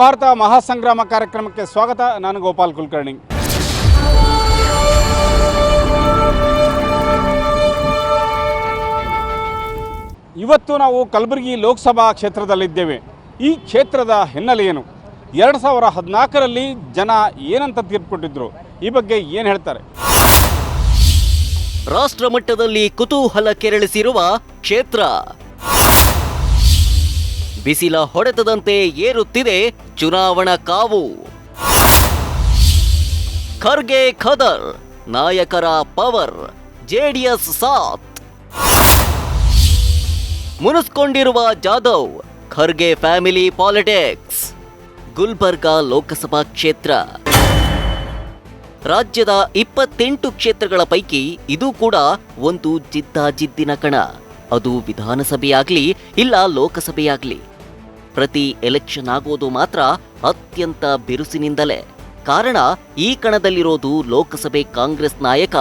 ಮಹಾಭಾರತ ಮಹಾಸಂಗ್ರಾಮ ಕಾರ್ಯಕ್ರಮಕ್ಕೆ ಸ್ವಾಗತ. ನಾನು ಗೋಪಾಲ್ ಕುಲಕರ್ಣಿ. ಇವತ್ತು ನಾವು ಕಲಬುರಗಿ ಲೋಕಸಭಾ ಕ್ಷೇತ್ರದಲ್ಲಿದ್ದೇವೆ. ಈ ಕ್ಷೇತ್ರದ ಹಿನ್ನೆಲೆ ಏನು? ಎರಡು ಸಾವಿರ ಹದಿನಾಲ್ಕರಲ್ಲಿ ಜನ ಏನಂತ ತೀರ್ಪು ಕೊಟ್ಟಿದ್ರು ಈ ಬಗ್ಗೆ ಏನು ಹೇಳ್ತಾರೆ? ರಾಷ್ಟ್ರ ಮಟ್ಟದಲ್ಲಿ ಕುತೂಹಲ ಕೆರಳಿಸಿರುವ ಕ್ಷೇತ್ರ. ಬಿಸಿಲ ಹೊಡೆತದಂತೆ ಏರುತ್ತಿದೆ ಚುನಾವಣಾ ಕಾವು. ಖರ್ಗೆ ಖದರ್, ನಾಯಕರ ಪವರ್, ಜೆಡಿಎಸ್ ಸಾತ್ ಮುನಿಸ್ಕೊಂಡಿರುವ ಜಾಧವ್, ಖರ್ಗೆ ಫ್ಯಾಮಿಲಿ ಪಾಲಿಟಿಕ್ಸ್. ಗುಲ್ಬರ್ಗಾ ಲೋಕಸಭಾ ಕ್ಷೇತ್ರ. ರಾಜ್ಯದ ಇಪ್ಪತ್ತೆಂಟು ಕ್ಷೇತ್ರಗಳ ಪೈಕಿ ಇದು ಕೂಡ ಒಂದು ಜಿದ್ದಾಜಿದ್ದಿನ ಕಣ. ಅದು ವಿಧಾನಸಭೆಯಾಗ್ಲಿ, ಇಲ್ಲ ಲೋಕಸಭೆಯಾಗ್ಲಿ. ಪ್ರತಿ ಎಲೆಕ್ಷನ್ ಆಗೋದು ಮಾತ್ರ ಅತ್ಯಂತ ಬಿರುಸಿನಿಂದಲೇ. ಕಾರಣ, ಈ ಕಣದಲ್ಲಿರೋದು ಲೋಕಸಭೆ ಕಾಂಗ್ರೆಸ್ ನಾಯಕ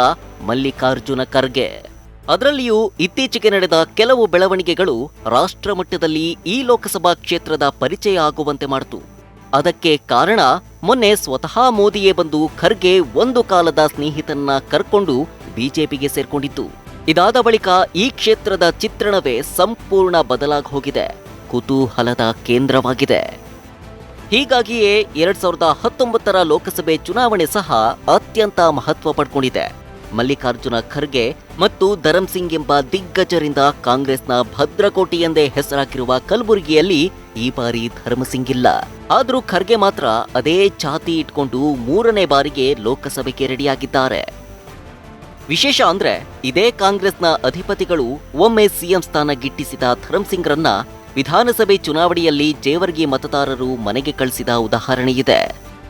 ಮಲ್ಲಿಕಾರ್ಜುನ ಖರ್ಗೆ. ಅದರಲ್ಲಿಯೂ ಇತ್ತೀಚೆಗೆ ನಡೆದ ಕೆಲವು ಬೆಳವಣಿಗೆಗಳು ರಾಷ್ಟ್ರ ಮಟ್ಟದಲ್ಲಿ ಈ ಲೋಕಸಭಾ ಕ್ಷೇತ್ರದ ಪರಿಚಯ ಆಗುವಂತೆ ಮಾಡಿತು. ಅದಕ್ಕೆ ಕಾರಣ, ಮೊನ್ನೆ ಸ್ವತಃ ಮೋದಿಯೇ ಬಂದು ಖರ್ಗೆ ಒಂದು ಕಾಲದ ಸ್ನೇಹಿತನ್ನ ಕರ್ಕೊಂಡು ಬಿಜೆಪಿಗೆ ಸೇರ್ಕೊಂಡಿದ್ದು. ಇದಾದ ಬಳಿಕ ಈ ಕ್ಷೇತ್ರದ ಚಿತ್ರಣವೇ ಸಂಪೂರ್ಣ ಬದಲಾಗಿ ಹೋಗಿದೆ ಕುತೂಹಲದ ಕೇಂದ್ರವಾಗಿದೆ. ಹೀಗಾಗಿಯೇ ಎರಡ್ ಸಾವಿರದ ಹತ್ತೊಂಬತ್ತರ ಲೋಕಸಭೆ ಚುನಾವಣೆ ಸಹ ಅತ್ಯಂತ ಮಹತ್ವ ಪಡ್ಕೊಂಡಿದೆ. ಮಲ್ಲಿಕಾರ್ಜುನ ಖರ್ಗೆ ಮತ್ತು ಧರಂ ಸಿಂಗ್ ಎಂಬ ದಿಗ್ಗಜರಿಂದ ಕಾಂಗ್ರೆಸ್ನ ಭದ್ರಕೋಟೆ ಎಂದೇ ಹೆಸರಾಗಿರುವ ಕಲಬುರಗಿಯಲ್ಲಿ ಈ ಬಾರಿ ಧರ್ಮಸಿಂಗ್ ಇಲ್ಲ. ಆದರೂ ಖರ್ಗೆ ಮಾತ್ರ ಅದೇ ಛಾತಿ ಇಟ್ಕೊಂಡು ಮೂರನೇ ಬಾರಿಗೆ ಲೋಕಸಭೆಗೆ ರೆಡಿಯಾಗಿದ್ದಾರೆ. ವಿಶೇಷ ಅಂದ್ರೆ ಇದೇ ಕಾಂಗ್ರೆಸ್ನ ಅಧಿಪತಿಗಳು ಒಮ್ಮೆ ಸಿಎಂ ಸ್ಥಾನ ಗಿಟ್ಟಿಸಿದ ಧರಂ ಸಿಂಗ್ರನ್ನ ವಿಧಾನಸಭೆ ಚುನಾವಣೆಯಲ್ಲಿ ಜೇವರ್ಗಿ ಮತದಾರರು ಮನೆಗೆ ಕಳಿಸಿದ ಉದಾಹರಣೆಯಿದೆ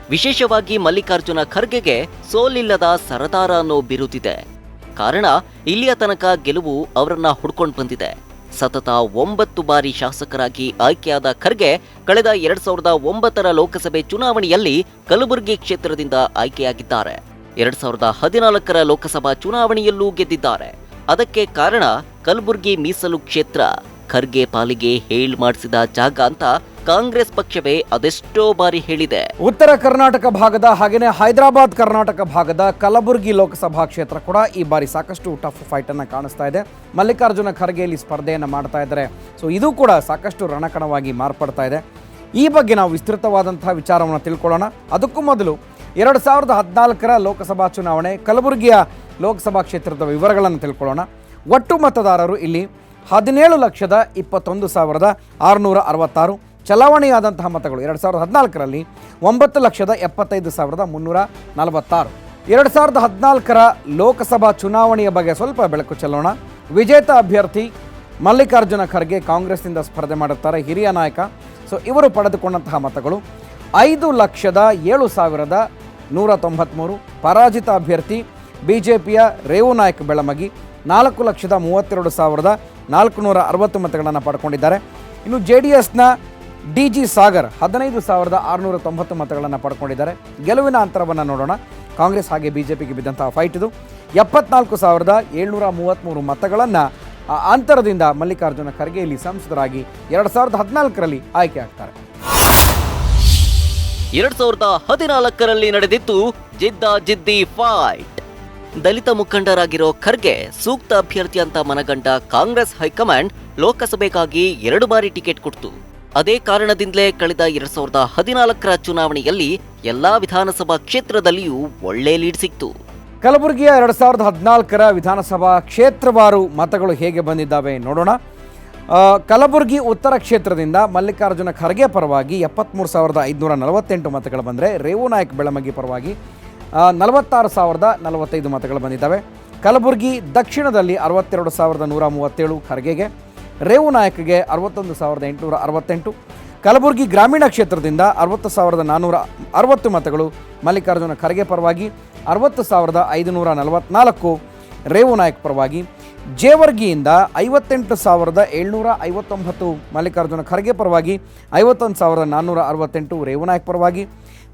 ವಿಶೇಷವಾಗಿ ಮಲ್ಲಿಕಾರ್ಜುನ ಖರ್ಗೆಗೆ ಸೋಲಿಲ್ಲದ ಸರದಾರ ಅನ್ನೋ ಬಿರುದಿದೆ. ಕಾರಣ, ಇಲ್ಲಿಯ ತನಕ ಗೆಲುವು ಅವರನ್ನ ಹುಡ್ಕೊಂಡು ಬಂದಿದೆ. ಸತತ ಒಂಬತ್ತು ಬಾರಿ ಶಾಸಕರಾಗಿ ಆಯ್ಕೆಯಾದ ಖರ್ಗೆ ಕಳೆದ ಎರಡ್ ಸಾವಿರದ ಒಂಬತ್ತರ ಲೋಕಸಭೆ ಚುನಾವಣೆಯಲ್ಲಿ ಕಲಬುರಗಿ ಕ್ಷೇತ್ರದಿಂದ ಆಯ್ಕೆಯಾಗಿದ್ದಾರೆ. ಎರಡ್ ಸಾವಿರದ ಹದಿನಾಲ್ಕರ ಲೋಕಸಭಾ ಚುನಾವಣೆಯಲ್ಲೂ ಗೆದ್ದಿದ್ದಾರೆ. ಅದಕ್ಕೆ ಕಾರಣ, ಕಲಬುರಗಿ ಮೀಸಲು ಕ್ಷೇತ್ರ. ಖರ್ಗೆ ಪಾಲಿಗೆ ಹೇಳ್ ಮಾಡಿಸಿದ ಜಾಗ ಅಂತ ಕಾಂಗ್ರೆಸ್ ಪಕ್ಷವೇ ಅದೆಷ್ಟೋ ಬಾರಿ ಹೇಳಿದೆ. ಉತ್ತರ ಕರ್ನಾಟಕ ಭಾಗದ ಹಾಗೆಯೇ ಹೈದರಾಬಾದ್ ಕರ್ನಾಟಕ ಭಾಗದ ಕಲಬುರಗಿ ಲೋಕಸಭಾ ಕ್ಷೇತ್ರ ಕೂಡ ಈ ಬಾರಿ ಸಾಕಷ್ಟು ಟಫ್ ಫೈಟ್ ಅನ್ನ ಕಾಣಿಸ್ತಾ ಇದೆ. ಮಲ್ಲಿಕಾರ್ಜುನ ಖರ್ಗೆ ಇಲ್ಲಿ ಸ್ಪರ್ಧೆಯನ್ನು ಮಾಡ್ತಾ ಇದ್ದಾರೆ. ಸೊ ಇದು ಕೂಡ ಸಾಕಷ್ಟು ರಣಕಣವಾಗಿ ಮಾರ್ಪಡ್ತಾ ಇದೆ. ಈ ಬಗ್ಗೆ ನಾವು ವಿಸ್ತೃತವಾದಂತಹ ವಿಚಾರವನ್ನು ತಿಳ್ಕೊಳ್ಳೋಣ. ಅದಕ್ಕೂ ಮೊದಲು ಎರಡು ಸಾವಿರದ ಹದಿನಾಲ್ಕರ ಲೋಕಸಭಾ ಚುನಾವಣೆ ಕಲಬುರಗಿಯ ಲೋಕಸಭಾ ಕ್ಷೇತ್ರದ ವಿವರಗಳನ್ನು ತಿಳ್ಕೊಳ್ಳೋಣ. ಒಟ್ಟು ಮತದಾರರು ಇಲ್ಲಿ ಹದಿನೇಳು ಲಕ್ಷದ ಇಪ್ಪತ್ತೊಂದು ಸಾವಿರದ ಆರುನೂರ ಅರವತ್ತಾರು. ಚಲಾವಣೆಯಾದಂತಹ ಮತಗಳು ಎರಡು ಸಾವಿರದ ಹದಿನಾಲ್ಕರಲ್ಲಿ ಒಂಬತ್ತು ಲಕ್ಷದ ಎಪ್ಪತ್ತೈದು ಸಾವಿರದ ಮುನ್ನೂರ ನಲವತ್ತಾರು. ಎರಡು ಸಾವಿರದ ಹದಿನಾಲ್ಕರ ಲೋಕಸಭಾ ಚುನಾವಣೆಯ ಬಗ್ಗೆ ಸ್ವಲ್ಪ ಬೆಳಕು ಚೆಲ್ಲೋಣ. ವಿಜೇತ ಅಭ್ಯರ್ಥಿ ಮಲ್ಲಿಕಾರ್ಜುನ ಖರ್ಗೆ ಕಾಂಗ್ರೆಸ್ನಿಂದ ಸ್ಪರ್ಧೆ ಮಾಡುತ್ತಾರೆ ಹಿರಿಯ ನಾಯಕ. ಸೊ, ಇವರು ಪಡೆದುಕೊಂಡಂತಹ ಮತಗಳು ಐದು ಲಕ್ಷದ ಏಳು ಸಾವಿರದ ನೂರ ತೊಂಬತ್ತ್ಮೂರು ಪರಾಜಿತ ಅಭ್ಯರ್ಥಿ ಬಿ ಜೆ ಪಿಯ ರೇವು ನಾಯಕ್ ಬೆಳಮಗಿ ನಾಲ್ಕು ಲಕ್ಷದ ಮೂವತ್ತೆರಡು ಸಾವಿರದ ನಾಲ್ಕುನೂರ ಅರವತ್ತು ಮತಗಳನ್ನು ಪಡ್ಕೊಂಡಿದ್ದಾರೆ. ಇನ್ನು ಜೆ ಡಿ ಎಸ್ನ ಡಿ ಜಿ ಸಾಗರ್ ಹದಿನೈದು ಸಾವಿರದ ಆರುನೂರ ತೊಂಬತ್ತು ಮತಗಳನ್ನು ಪಡ್ಕೊಂಡಿದ್ದಾರೆ. ಗೆಲುವಿನ ಅಂತರವನ್ನು ನೋಡೋಣ. ಕಾಂಗ್ರೆಸ್ ಹಾಗೆ ಬಿ ಜೆ ಪಿಗೆ ಬಿದ್ದಂತಹ ಫೈಟ್ ಇದು. ಎಪ್ಪತ್ನಾಲ್ಕು ಸಾವಿರದ ಏಳ್ನೂರ ಮೂವತ್ತ್ಮೂರು ಮತಗಳನ್ನು ಅಂತರದಿಂದ ಮಲ್ಲಿಕಾರ್ಜುನ ಖರ್ಗೆ ಇಲ್ಲಿ ಸಂಸದರಾಗಿ ಎರಡು ಸಾವಿರದ ಹದಿನಾಲ್ಕರಲ್ಲಿ ಆಯ್ಕೆ ಆಗ್ತಾರೆ. ಎರಡು ಸಾವಿರದ ಹದಿನಾಲ್ಕರಲ್ಲಿ ನಡೆದಿತ್ತು ಜಿದ್ದ ಜಿದ್ದಿ ಫೈಟ್ ದಲಿತ ಮುಖಂಡರಾಗಿರೋ ಖರ್ಗೆ ಸೂಕ್ತ ಅಭ್ಯರ್ಥಿ ಅಂತ ಮನಗಂಡ ಕಾಂಗ್ರೆಸ್ ಹೈಕಮಾಂಡ್ ಲೋಕಸಭೆಗಾಗಿ ಎರಡು ಬಾರಿ ಟಿಕೆಟ್ ಕೊಡ್ತು. ಅದೇ ಕಾರಣದಿಂದಲೇ ಕಳೆದ ಎರಡ್ ಸಾವಿರದ ಹದಿನಾಲ್ಕರ ಚುನಾವಣೆಯಲ್ಲಿ ಎಲ್ಲಾ ವಿಧಾನಸಭಾ ಕ್ಷೇತ್ರದಲ್ಲಿಯೂ ಒಳ್ಳೆ ಲೀಡ್ ಸಿಕ್ತು. ಕಲಬುರಗಿಯ ಎರಡ್ ಸಾವಿರದ ಹದಿನಾಲ್ಕರ ವಿಧಾನಸಭಾ ಕ್ಷೇತ್ರವಾರು ಮತಗಳು ಹೇಗೆ ಬಂದಿದ್ದಾವೆ ನೋಡೋಣ. ಕಲಬುರಗಿ ಉತ್ತರ ಕ್ಷೇತ್ರದಿಂದ ಮಲ್ಲಿಕಾರ್ಜುನ ಖರ್ಗೆ ಪರವಾಗಿ ಎಪ್ಪತ್ತ್ಮೂರು ಸಾವಿರದ ಐದುನೂರ ನಲವತ್ತೆಂಟು ಮತಗಳು ಬಂದರೆ ರೇವು ನಾಯಕ್ ಬೆಳಮಗಿ ಪರವಾಗಿ ನಲವತ್ತಾರು ಸಾವಿರದ ನಲವತ್ತೈದು ಮತಗಳು ಬಂದಿದ್ದಾವೆ. ಕಲಬುರಗಿ ದಕ್ಷಿಣದಲ್ಲಿ ಅರವತ್ತೆರಡು ಸಾವಿರದ ನೂರ ಮೂವತ್ತೇಳು ಖರ್ಗೆಗೆ ರೇವು ನಾಯಕಿಗೆ ಅರವತ್ತೊಂದು ಸಾವಿರದ ಎಂಟುನೂರ ಅರವತ್ತೆಂಟು, ಕಲಬುರಗಿ ಗ್ರಾಮೀಣ ಕ್ಷೇತ್ರದಿಂದ ಅರವತ್ತು ಸಾವಿರದ ನಾನ್ನೂರ ಅರವತ್ತು ಮತಗಳು, ಮಲ್ಲಿಕಾರ್ಜುನ ಖರ್ಗೆ ಪರವಾಗಿ ಅರವತ್ತು ಸಾವಿರದ ಐದುನೂರ ನಲವತ್ನಾಲ್ಕು, ರೇವು ನಾಯಕ್ ಪರವಾಗಿ ಜೇವರ್ಗಿಯಿಂದ ಐವತ್ತೆಂಟು ಸಾವಿರದ ಏಳ್ನೂರ ಐವತ್ತೊಂಬತ್ತು, ಮಲ್ಲಿಕಾರ್ಜುನ ಖರ್ಗೆ ಪರವಾಗಿ ಐವತ್ತೊಂದು ಸಾವಿರದ ನಾನ್ನೂರ ಅರವತ್ತೆಂಟು, ರೇವು ನಾಯಕ್ ಪರವಾಗಿ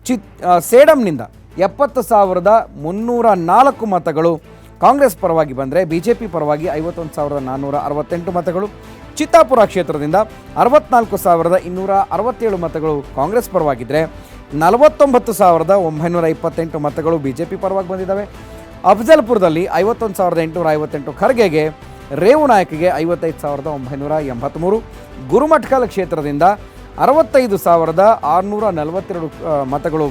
ಸೇಡಮ್ನಿಂದ ಸೇಡಂನಿಂದ ಎಪ್ಪತ್ತು ಸಾವಿರದ ಮುನ್ನೂರ ನಾಲ್ಕು ಮತಗಳು ಕಾಂಗ್ರೆಸ್ ಪರವಾಗಿ ಬಂದರೆ ಬಿ ಜೆ ಪಿ ಪರವಾಗಿ ಐವತ್ತೊಂದು ಸಾವಿರದ ನಾನ್ನೂರ ಅರವತ್ತೆಂಟು ಮತಗಳು. ಚಿತ್ತಾಪುರ ಕ್ಷೇತ್ರದಿಂದ ಅರವತ್ನಾಲ್ಕು ಸಾವಿರದ ಇನ್ನೂರ ಅರವತ್ತೇಳು ಮತಗಳು ಕಾಂಗ್ರೆಸ್ ಪರವಾಗಿದ್ದರೆ ನಲವತ್ತೊಂಬತ್ತು ಸಾವಿರದ ಒಂಬೈನೂರ ಇಪ್ಪತ್ತೆಂಟು ಮತಗಳು ಬಿ ಜೆ ಪಿ ಪರವಾಗಿ ಬಂದಿದ್ದಾವೆ. ಅಫಜಲ್ಪುರದಲ್ಲಿ ಐವತ್ತೊಂದು ಸಾವಿರದ ಎಂಟುನೂರ ಐವತ್ತೆಂಟು ಖರ್ಗೆಗೆ ರೇವು ನಾಯಕಿಗೆ ಐವತ್ತೈದು ಸಾವಿರದ ಒಂಬೈನೂರ ಎಂಬತ್ತ್ಮೂರು ಗುರುಮಠಕಲ್ ಕ್ಷೇತ್ರದಿಂದ ಅರವತ್ತೈದು ಸಾವಿರದ ಆರುನೂರ ನಲವತ್ತೆರಡು ಮತಗಳು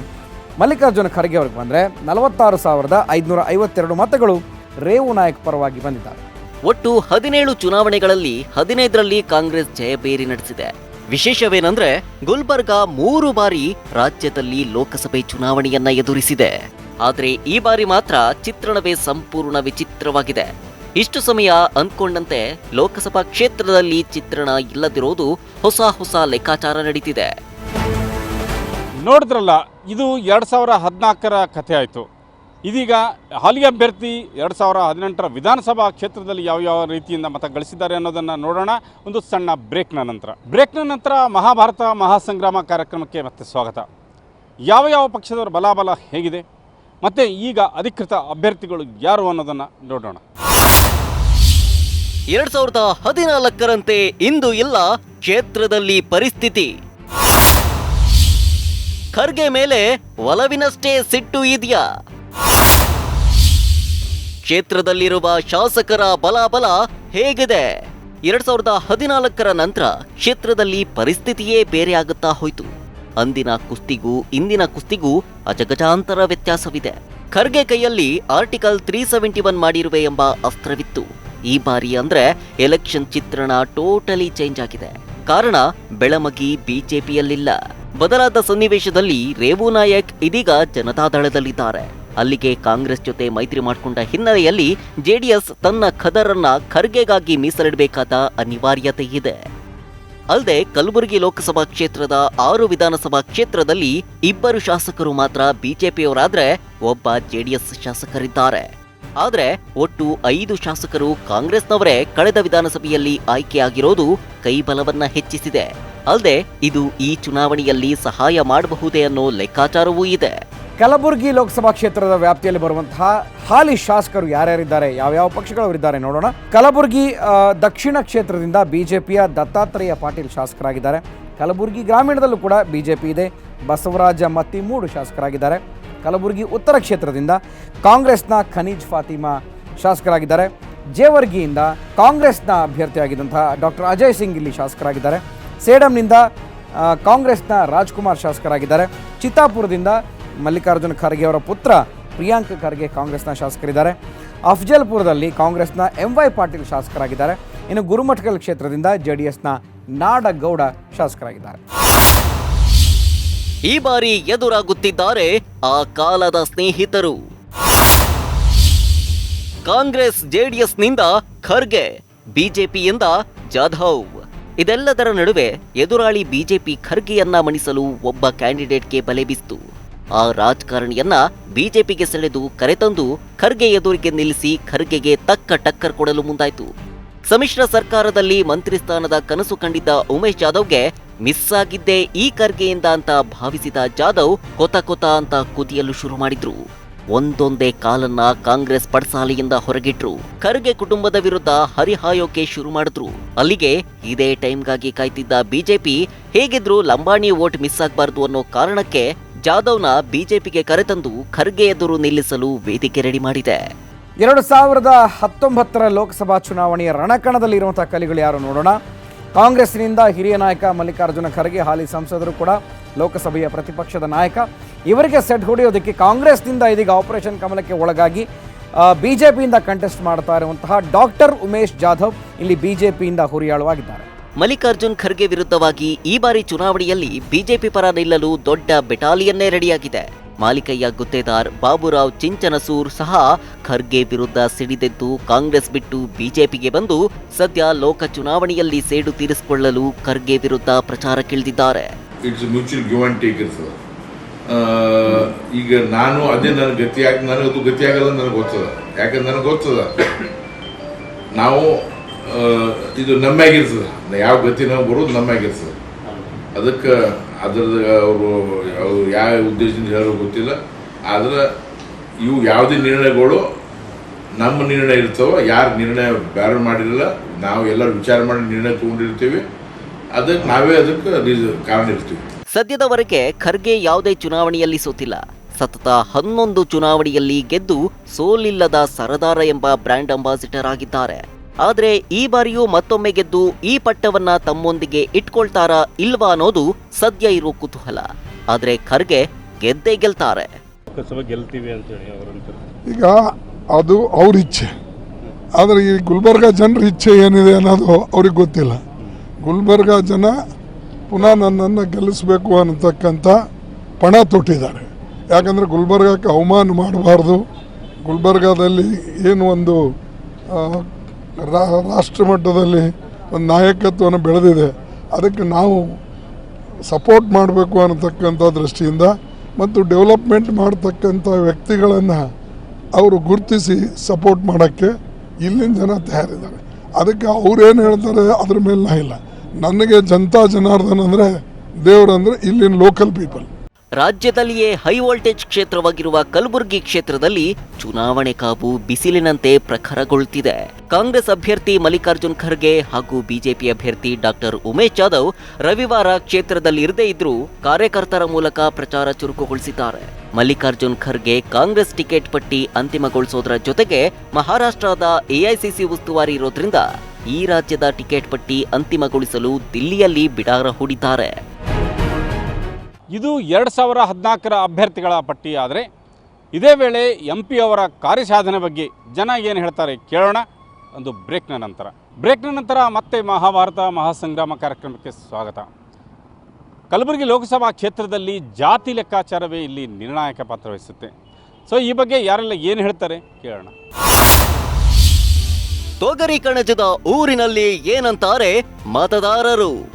ಮಲ್ಲಿಕಾರ್ಜುನ ಖರ್ಗೆ ಅವ್ರಿಗೆ ಬಂದರೆ ನಲವತ್ತಾರು ಸಾವಿರದ ಐದುನೂರ ಐವತ್ತೆರಡು ಮತಗಳು ರೇವು ನಾಯಕ್ ಪರವಾಗಿ ಬಂದಿದ್ದಾರೆ ಒಟ್ಟು ಹದಿನೇಳು ಚುನಾವಣೆಗಳಲ್ಲಿ ಹದಿನೈದರಲ್ಲಿ ಕಾಂಗ್ರೆಸ್ ಜಯಭೇರಿ ನಡೆಸಿದೆ. ವಿಶೇಷವೇನೆಂದ್ರೆ ಗುಲ್ಬರ್ಗಾ ಮೂರು ಬಾರಿ ರಾಜ್ಯದಲ್ಲಿ ಲೋಕಸಭೆ ಚುನಾವಣೆಯನ್ನ ಎದುರಿಸಿದೆ. ಆದರೆ ಈ ಬಾರಿ ಮಾತ್ರ ಚಿತ್ರಣವೇ ಸಂಪೂರ್ಣ ವಿಚಿತ್ರವಾಗಿದೆ. ಇಷ್ಟು ಸಮಯ ಅಂದ್ಕೊಂಡಂತೆ ಲೋಕಸಭಾ ಕ್ಷೇತ್ರದಲ್ಲಿ ಚಿತ್ರಣ ಇಲ್ಲದಿರೋದು ಹೊಸ ಹೊಸ ಲೆಕ್ಕಾಚಾರ ನಡೀತಿದೆ. ನೋಡಿದ್ರಲ್ಲ, ಇದು ಎರಡು ಸಾವಿರ ಹದಿನಾಲ್ಕರ ಕಥೆ ಆಯಿತು. ಇದೀಗ ಹಾಲಿ ಅಭ್ಯರ್ಥಿ ಎರಡು ಸಾವಿರ ಹದಿನೆಂಟರ ವಿಧಾನಸಭಾ ಕ್ಷೇತ್ರದಲ್ಲಿ ಯಾವ ಯಾವ ರೀತಿಯಿಂದ ಮತ ಗಳಿಸಿದ್ದಾರೆ ಅನ್ನೋದನ್ನು ನೋಡೋಣ. ಒಂದು ಸಣ್ಣ ಬ್ರೇಕ್ನ ನಂತರ. ಬ್ರೇಕ್ನ ನಂತರ ಮಹಾಭಾರತ, ಮಹಾಸಂಗ್ರಾಮ ಕಾರ್ಯಕ್ರಮಕ್ಕೆ ಮತ್ತೆ ಸ್ವಾಗತ. ಯಾವ ಯಾವ ಪಕ್ಷದವರ ಬಲಾಬಲ ಹೇಗಿದೆ? ಮತ್ತು ಈಗ ಅಧಿಕೃತ ಅಭ್ಯರ್ಥಿಗಳು ಯಾರು ಅನ್ನೋದನ್ನು ನೋಡೋಣ. ಎರಡು ಸಾವಿರದ ಹದಿನಾಲ್ಕರಂತೆ ಇಂದು ಇಲ್ಲ ಕ್ಷೇತ್ರದಲ್ಲಿ ಪರಿಸ್ಥಿತಿ ಖರ್ಗೆ ಮೇಲೆ ಒಲವಿನಷ್ಟೇ ಸಿಟ್ಟು ಇದೆಯಾ? ಕ್ಷೇತ್ರದಲ್ಲಿರುವ ಶಾಸಕರ ಬಲಾಬಲ ಹೇಗಿದೆ? ಎರಡ್ ಸಾವಿರದ ಹದಿನಾಲ್ಕರ ನಂತರ ಕ್ಷೇತ್ರದಲ್ಲಿ ಪರಿಸ್ಥಿತಿಯೇ ಬೇರೆ ಆಗುತ್ತಾ ಹೋಯಿತು. ಅಂದಿನ ಕುಸ್ತಿಗೂ ಇಂದಿನ ಕುಸ್ತಿಗೂ ಅಜಗಜಾಂತರ ವ್ಯತ್ಯಾಸವಿದೆ. ಖರ್ಗೆ ಕೈಯಲ್ಲಿ ಆರ್ಟಿಕಲ್ ತ್ರೀ ಸೆವೆಂಟಿ ಒನ್ ಮಾಡಿರುವೆ ಎಂಬ ಅಸ್ತ್ರವಿತ್ತು. ಈ ಬಾರಿ ಅಂದ್ರೆ ಎಲೆಕ್ಷನ್ ಚಿತ್ರಣ ಟೋಟಲಿ ಚೇಂಜ್ ಆಗಿದೆ. ಕಾರಣ ಬೆಳಮಗಿ ಬಿಜೆಪಿಯಲ್ಲಿಲ್ಲ. ಬದಲಾದ ಸನ್ನಿವೇಶದಲ್ಲಿ ರೇವು ನಾಯಕ್ ಇದೀಗ ಜನತಾದಳದಲ್ಲಿದ್ದಾರೆ. ಅಲ್ಲಿಗೆ ಕಾಂಗ್ರೆಸ್ ಜೊತೆ ಮೈತ್ರಿ ಮಾಡಿಕೊಂಡ ಹಿನ್ನೆಲೆಯಲ್ಲಿ ಜೆಡಿಎಸ್ ತನ್ನ ಖದರನ್ನ ಖರ್ಗೆಗಾಗಿ ಮೀಸಲಿಡಬೇಕಾದ ಅನಿವಾರ್ಯತೆ ಇದೆ. ಅಲ್ಲದೆ ಕಲಬುರಗಿ ಲೋಕಸಭಾ ಕ್ಷೇತ್ರದ ಆರು ವಿಧಾನಸಭಾ ಕ್ಷೇತ್ರದಲ್ಲಿ ಇಬ್ಬರು ಶಾಸಕರು ಮಾತ್ರ ಬಿಜೆಪಿಯವರಾದ್ರೆ ಒಬ್ಬ ಜೆಡಿಎಸ್ ಶಾಸಕರಿದ್ದಾರೆ. ಆದರೆ ಒಟ್ಟು ಐದು ಶಾಸಕರು ಕಾಂಗ್ರೆಸ್ನವರೇ ಕಳೆದ ವಿಧಾನಸಭೆಯಲ್ಲಿ ಆಯ್ಕೆಯಾಗಿರೋದು ಕೈಬಲವನ್ನ ಹೆಚ್ಚಿಸಿದೆ. ಅಲ್ಲದೆ ಇದು ಈ ಚುನಾವಣೆಯಲ್ಲಿ ಸಹಾಯ ಮಾಡಬಹುದೇ ಅನ್ನೋ ಲೆಕ್ಕಾಚಾರವೂ ಇದೆ. ಕಲಬುರಗಿ ಲೋಕಸಭಾ ಕ್ಷೇತ್ರದ ವ್ಯಾಪ್ತಿಯಲ್ಲಿ ಬರುವಂತಹ ಹಾಲಿ ಶಾಸಕರು ಯಾರ್ಯಾರಿದ್ದಾರೆ, ಯಾವ್ಯಾವ ಪಕ್ಷಗಳವರಿದ್ದಾರೆ ನೋಡೋಣ. ಕಲಬುರಗಿ ದಕ್ಷಿಣ ಕ್ಷೇತ್ರದಿಂದ ಬಿಜೆಪಿಯ ದತ್ತಾತ್ರೇಯ ಪಾಟೀಲ್ ಶಾಸಕರಾಗಿದ್ದಾರೆ. ಕಲಬುರಗಿ ಗ್ರಾಮೀಣದಲ್ಲೂ ಕೂಡ ಬಿಜೆಪಿ ಇದೆ. ಬಸವರಾಜ ಮತ್ತಿಮೂಡು ಶಾಸಕರಾಗಿದ್ದಾರೆ. ಕಲಬುರಗಿ ಉತ್ತರ ಕ್ಷೇತ್ರದಿಂದ ಕಾಂಗ್ರೆಸ್ನ ಖನೀಜ್ ಫಾತಿಮಾ ಶಾಸಕರಾಗಿದ್ದಾರೆ. ಜೇವರ್ಗಿಯಿಂದ ಕಾಂಗ್ರೆಸ್ನ ಅಭ್ಯರ್ಥಿಯಾಗಿದ್ದಂತಹ ಡಾಕ್ಟರ್ ಅಜಯ್ ಸಿಂಗ್ ಇಲ್ಲಿ ಶಾಸಕರಾಗಿದ್ದಾರೆ. ಸೇಡಂನಿಂದ ಕಾಂಗ್ರೆಸ್ನ ರಾಜ್ಕುಮಾರ್ ಶಾಸಕರಾಗಿದ್ದಾರೆ. ಚಿತ್ತಾಪುರದಿಂದ ಮಲ್ಲಿಕಾರ್ಜುನ ಖರ್ಗೆ ಅವರ ಪುತ್ರ ಪ್ರಿಯಾಂಕ್ ಖರ್ಗೆ ಕಾಂಗ್ರೆಸ್ನ ಶಾಸಕರಿದ್ದಾರೆ. ಅಫ್ಜಲ್ಪುರದಲ್ಲಿ ಕಾಂಗ್ರೆಸ್ನ ಎಂ ವೈ ಪಾಟೀಲ್ ಶಾಸಕರಾಗಿದ್ದಾರೆ. ಇನ್ನು ಗುರುಮಠಕಲ್ ಕ್ಷೇತ್ರದಿಂದ ಜೆ ಡಿ ಎಸ್ನ ನಾಡಗೌಡ ಶಾಸಕರಾಗಿದ್ದಾರೆ. ಈ ಬಾರಿ ಎದುರಾಗುತ್ತಿದ್ದಾರೆ ಆ ಕಾಲದ ಸ್ನೇಹಿತರು. ಕಾಂಗ್ರೆಸ್ ಜೆಡಿಎಸ್ನಿಂದ ಖರ್ಗೆ ಬಿಜೆಪಿಯಿಂದ ಜಾಧವ್. ಇದೆಲ್ಲದರ ನಡುವೆ ಎದುರಾಳಿ ಬಿಜೆಪಿ ಖರ್ಗೆಯನ್ನ ಮಣಿಸಲು ಒಬ್ಬ ಕ್ಯಾಂಡಿಡೇಟ್ಗೆ ಬಲೆ ಬಿಸ್ತು. ಆ ರಾಜಕಾರಣಿಯನ್ನ ಬಿಜೆಪಿಗೆ ಸೆಳೆದು ಕರೆತಂದು ಖರ್ಗೆ ಎದುರಿಗೆ ನಿಲ್ಲಿಸಿ ಖರ್ಗೆಗೆ ತಕ್ಕ ಟಕ್ಕರ್ ಕೊಡಲು ಮುಂದಾಯಿತು. ಸಮ್ಮಿಶ್ರ ಸರ್ಕಾರದಲ್ಲಿ ಮಂತ್ರಿ ಸ್ಥಾನದ ಕನಸು ಕಂಡಿದ್ದ ಉಮೇಶ್ ಜಾಧವ್ಗೆ ಮಿಸ್ ಆಗಿದ್ದೇ ಈ ಖರ್ಗೆಯಿಂದ ಅಂತ ಭಾವಿಸಿದ ಜಾಧವ್ ಕೊತ ಕೊತ ಅಂತ ಕುದಿಯಲು ಶುರು ಮಾಡಿದ್ರು. ಒಂದೊಂದೇ ಕಾಲನ್ನ ಕಾಂಗ್ರೆಸ್ ಪಡಸಾಲಿಯಿಂದ ಹೊರಗಿಟ್ರು. ಖರ್ಗೆ ಕುಟುಂಬದ ವಿರುದ್ಧ ಹರಿಹಾಯೋಕೆ ಶುರು ಮಾಡಿದ್ರು. ಅಲ್ಲಿಗೆ ಇದೇ ಟೈಮ್ಗಾಗಿ ಕಾಯ್ತಿದ್ದ ಬಿಜೆಪಿ ಹೇಗಿದ್ರು ಲಂಬಾಣಿ ವೋಟ್ ಮಿಸ್ ಆಗ್ಬಾರ್ದು ಅನ್ನೋ ಕಾರಣಕ್ಕೆ ಜಾಧವ್ನ ಬಿಜೆಪಿಗೆ ಕರೆತಂದು ಖರ್ಗೆ ಎದುರು ನಿಲ್ಲಿಸಲು ವೇದಿಕೆ ರೆಡಿ ಮಾಡಿದೆ. ಎರಡು ಸಾವಿರದ ಹತ್ತೊಂಬತ್ತರ ಲೋಕಸಭಾ ಚುನಾವಣೆಯ ರಣಕಣದಲ್ಲಿರುವಂತಹ ಕಲಿಗಳು ಯಾರು ನೋಡೋಣ? ಕಾಂಗ್ರೆಸ್ನಿಂದ ಹಿರಿಯ ನಾಯಕ ಮಲ್ಲಿಕಾರ್ಜುನ ಖರ್ಗೆ, ಹಾಲಿ ಸಂಸದರು ಕೂಡ ಲೋಕಸಭೆಯ ಪ್ರತಿಪಕ್ಷದ ನಾಯಕ. ಇವರಿಗೆ ಸೆಟ್ ಹೊಡೆಯೋದಕ್ಕೆ ಕಾಂಗ್ರೆಸ್ನಿಂದ ಇದೀಗ ಆಪರೇಷನ್ ಕಮಲಕ್ಕೆ ಒಳಗಾಗಿ ಬಿ ಜೆ ಪಿಯಿಂದ ಕಂಟೆಸ್ಟ್ ಮಾಡ್ತಾ ಇರುವಂತಹ ಡಾಕ್ಟರ್ ಉಮೇಶ್ ಜಾಧವ್ ಇಲ್ಲಿ ಬಿ ಜೆ ಪಿಯಿಂದ ಹುರಿಯಾಳುವಾಗಿದ್ದಾರೆ. ಮಲ್ಲಿಕಾರ್ಜುನ್ ಖರ್ಗೆ ವಿರುದ್ಧವಾಗಿ ಈ ಬಾರಿ ಚುನಾವಣೆಯಲ್ಲಿ ಬಿಜೆಪಿ ಪರ ನಿಲ್ಲಲು ದೊಡ್ಡ ಬೆಟಾಲಿಯನ್ನೇ ರೆಡಿಯಾಗಿದೆ. ಮಾಲಿಕಯ್ಯ ಗುತ್ತೇದಾರ್ ಬಾಬುರಾವ್ ಚಿಂಚನಸೂರ್ ಸಹ ಖರ್ಗೆ ವಿರುದ್ಧ ಸಿಡಿದೆದ್ದು ಕಾಂಗ್ರೆಸ್ ಬಿಟ್ಟು ಬಿಜೆಪಿಗೆ ಬಂದು ಸದ್ಯ ಲೋಕ ಚುನಾವಣೆಯಲ್ಲಿ ಸೇಡು ತೀರಿಸಿಕೊಳ್ಳಲು ಖರ್ಗೆ ವಿರುದ್ಧ ಪ್ರಚಾರಕ್ಕಿಳಿದಿದ್ದಾರೆ. ಈಗ ನಾನು ಅದೇ ನನಗೆ ಗತಿ ಆಗಿ ನನಗದು ಗತಿಯಾಗಲ್ಲ, ನನಗೆ ಗೊತ್ತದ. ಯಾಕಂದ್ರೆ ನನಗೆ ಗೊತ್ತದ. ನಾವು ಇದು ನಮ್ಮಾಗಿರ್ತದೆ ಯಾವ ಗತಿ ನಾವು ಬರೋದು ನಮ್ಮಾಗಿರ್ತದೆ ಅದಕ್ಕೆ ಅದ್ರದ್ದು ಅವರು ಯಾವ ಉದ್ದೇಶದಿಂದ ಹೇಳೋ ಗೊತ್ತಿಲ್ಲ. ಆದ್ರೆ ಇವು ಯಾವುದೇ ನಿರ್ಣಯಗಳು ನಮ್ಮ ನಿರ್ಣಯ ಇರ್ತವೋ, ಯಾರು ನಿರ್ಣಯ ಬೇರೆ ಮಾಡಿರಲ್ಲ, ನಾವು ಎಲ್ಲರೂ ವಿಚಾರ ಮಾಡಿ ನಿರ್ಣಯ ತಗೊಂಡಿರ್ತೀವಿ. ಅದಕ್ಕೆ ನಾವೇ ಅದಕ್ಕೆ ಕಾರಣ ಇರ್ತೀವಿ. ಸದ್ಯದವರೆಗೆ ಖರ್ಗೆ ಯಾವುದೇ ಚುನಾವಣೆಯಲ್ಲಿ ಸೋತಿಲ್ಲ. ಸತತ ಹನ್ನೊಂದು ಚುನಾವಣೆಯಲ್ಲಿ ಗೆದ್ದು ಸೋಲಿಲ್ಲದ ಸರದಾರ ಎಂಬ ಬ್ರ್ಯಾಂಡ್ ಅಂಬಾಸಿಡರ್ ಆಗಿದ್ದಾರೆ. ಆದರೆ ಈ ಬಾರಿಯೂ ಮತ್ತೊಮ್ಮೆ ಗೆದ್ದು ಈ ಪಟ್ಟವನ್ನ ತಮ್ಮೊಂದಿಗೆ ಇಟ್ಕೊಳ್ತಾರಾ ಇಲ್ವಾ ಅನ್ನೋದು ಸದ್ಯ ಇರೋ ಕುತೂಹಲ. ಆದರೆ ಖರ್ಗೆ ಗೆದ್ದೇ ಗೆಲ್ತಾರೆ. ಲೋಕಸಭೆ ಗೆಲ್ತೀವಿ ಅಂತೇಳಿ ಅವರಂತಾರೆ ಈಗ ಅದು ಅವ್ರ ಇಚ್ಛೆ. ಆದರೆ ಈ ಗುಲ್ಬರ್ಗ ಜನರ ಇಚ್ಛೆ ಏನಿದೆ ಅನ್ನೋದು ಅವ್ರಿಗೆ ಗೊತ್ತಿಲ್ಲ. ಗುಲ್ಬರ್ಗ ಜನ ಪುನಃ ನನ್ನನ್ನು ಗೆಲ್ಲಿಸಬೇಕು ಅನ್ನತಕ್ಕಂಥ ಪಣ ತೊಟ್ಟಿದ್ದಾರೆ. ಯಾಕಂದರೆ ಗುಲ್ಬರ್ಗಕ್ಕೆ ಅವಮಾನ ಮಾಡಬಾರ್ದು. ಗುಲ್ಬರ್ಗಾದಲ್ಲಿ ಏನು ಒಂದು ರಾಷ್ಟ್ರ ಮಟ್ಟದಲ್ಲಿ ಒಂದು ನಾಯಕತ್ವವನ್ನು ಬೆಳೆದಿದೆ. ಅದಕ್ಕೆ ನಾವು ಸಪೋರ್ಟ್ ಮಾಡಬೇಕು ಅನ್ನತಕ್ಕಂಥ ದೃಷ್ಟಿಯಿಂದ ಮತ್ತು ಡೆವಲಪ್ಮೆಂಟ್ ಮಾಡ್ತಕ್ಕಂಥ ವ್ಯಕ್ತಿಗಳನ್ನು ಅವರು ಗುರುತಿಸಿ ಸಪೋರ್ಟ್ ಮಾಡೋಕ್ಕೆ ಇಲ್ಲಿನ ಜನ ತಯಾರಿದ್ದಾರೆ. ಅದಕ್ಕೆ ಅವ್ರೇನು ಹೇಳ್ತಾರೆ, ಅದ್ರ ಮೇಲೆ ಇಲ್ಲ. ನನಗೆ ಜನತಾ ಜನಾರ್ದನ್ ಅಂದರೆ ದೇವರಂದ್ರೆ ಇಲ್ಲಿನ ಲೋಕಲ್ ಪೀಪಲ್ ರಾಜ್ಯದಲ್ಲಿಯೇ ಹೈ ವೋಲ್ಟೇಜ್ ಕ್ಷೇತ್ರವಾಗಿರುವ ಕಲಬುರಗಿ ಕ್ಷೇತ್ರದಲ್ಲಿ ಚುನಾವಣೆ ಕಾವು ಬಿಸಿಲಿನಂತೆ ಪ್ರಖರಗೊಳ್ಳುತ್ತಿದೆ ಕಾಂಗ್ರೆಸ್ ಅಭ್ಯರ್ಥಿ ಮಲ್ಲಿಕಾರ್ಜುನ್ ಖರ್ಗೆ ಹಾಗೂ ಬಿಜೆಪಿ ಅಭ್ಯರ್ಥಿ ಡಾಕ್ಟರ್ ಉಮೇಶ್ ಜಾಧವ್ ರವಿವಾರ ಕ್ಷೇತ್ರದಲ್ಲಿ ಇರದೇ ಇದ್ರೂ ಕಾರ್ಯಕರ್ತರ ಮೂಲಕ ಪ್ರಚಾರ ಚುರುಕುಗೊಳಿಸಿದ್ದಾರೆ. ಮಲ್ಲಿಕಾರ್ಜುನ್ ಖರ್ಗೆ ಕಾಂಗ್ರೆಸ್ ಟಿಕೆಟ್ ಪಟ್ಟಿ ಅಂತಿಮಗೊಳಿಸೋದರ ಜೊತೆಗೆ ಮಹಾರಾಷ್ಟ್ರದ ಎಐಸಿಸಿ ಉಸ್ತುವಾರಿ ಇರೋದ್ರಿಂದ ಈ ರಾಜ್ಯದ ಟಿಕೆಟ್ ಪಟ್ಟಿ ಅಂತಿಮಗೊಳಿಸಲು ದಿಲ್ಲಿಯಲ್ಲಿ ಬಿಡಾರ ಹೂಡಿದ್ದಾರೆ. ಇದು ಎರಡು ಸಾವಿರ ಹದಿನಾಲ್ಕರ ಅಭ್ಯರ್ಥಿಗಳ ಪಟ್ಟಿ ಆದರೆ ಇದೇ ವೇಳೆ ಎಂ ಪಿ ಅವರ ಕಾರ್ಯಸಾಧನೆ ಬಗ್ಗೆ ಜನ ಏನು ಹೇಳ್ತಾರೆ ಕೇಳೋಣ. ಒಂದು ಬ್ರೇಕ್ನ ನಂತರ. ಬ್ರೇಕ್ನ ನಂತರ ಮತ್ತೆ ಮಹಾಭಾರತ, ಮಹಾಸಂಗ್ರಾಮ ಕಾರ್ಯಕ್ರಮಕ್ಕೆ ಸ್ವಾಗತ. ಕಲಬುರಗಿ ಲೋಕಸಭಾ ಕ್ಷೇತ್ರದಲ್ಲಿ ಜಾತಿ ಲೆಕ್ಕಾಚಾರವೇ ಇಲ್ಲಿ ನಿರ್ಣಾಯಕ ಪಾತ್ರ ವಹಿಸುತ್ತೆ. ಸೊ ಈ ಬಗ್ಗೆ ಯಾರೆಲ್ಲ ಏನು ಹೇಳ್ತಾರೆ ಕೇಳೋಣ. ತೊಗರಿ ಕಣಜದ ಊರಿನಲ್ಲಿ ಏನಂತಾರೆ ಮತದಾರರು?